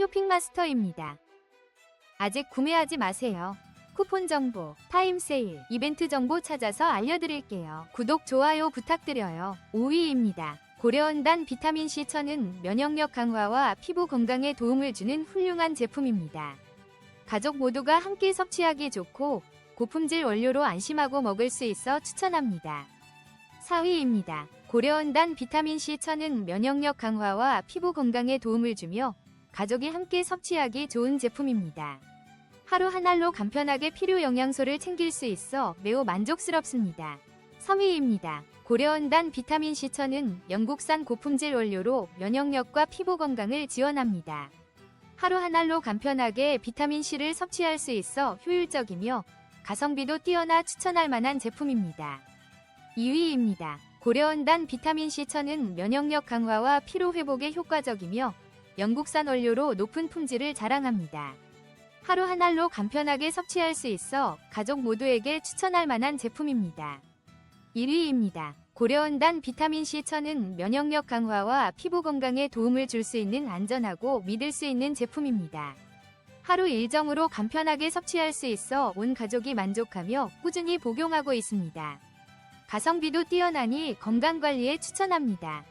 쇼핑마스터입니다. 아직 구매하지 마세요. 쿠폰 정보, 타임 세일, 이벤트 정보 찾아서 알려드릴게요. 구독, 좋아요 부탁드려요. 5위입니다. 고려은단 비타민C 천은 면역력 강화와 피부 건강에 도움을 주는 훌륭한 제품입니다. 가족 모두가 함께 섭취하기 좋고 고품질 원료로 안심하고 먹을 수 있어 추천합니다. 4위입니다. 고려은단 비타민C 천은 면역력 강화와 피부 건강에 도움을 주며 가족이 함께 섭취하기 좋은 제품입니다. 하루 한 알로 간편하게 필요 영양소를 챙길 수 있어 매우 만족스럽습니다. 3위입니다. 고려은단 비타민C 천은 영국산 고품질 원료로 면역력과 피부 건강을 지원합니다. 하루 한 알로 간편하게 비타민C를 섭취할 수 있어 효율적이며 가성비도 뛰어나 추천할 만한 제품입니다. 2위입니다. 고려은단 비타민C 천은 면역력 강화와 피로 회복에 효과적이며 영국산 원료로 높은 품질을 자랑합니다. 하루 한 알로 간편하게 섭취할 수 있어 가족 모두에게 추천할 만한 제품입니다. 1위입니다. 고려은단 비타민C 천은 면역력 강화와 피부 건강에 도움을 줄 수 있는 안전하고 믿을 수 있는 제품입니다. 하루 일정으로 간편하게 섭취할 수 있어 온 가족이 만족하며 꾸준히 복용하고 있습니다. 가성비도 뛰어나니 건강관리에 추천합니다.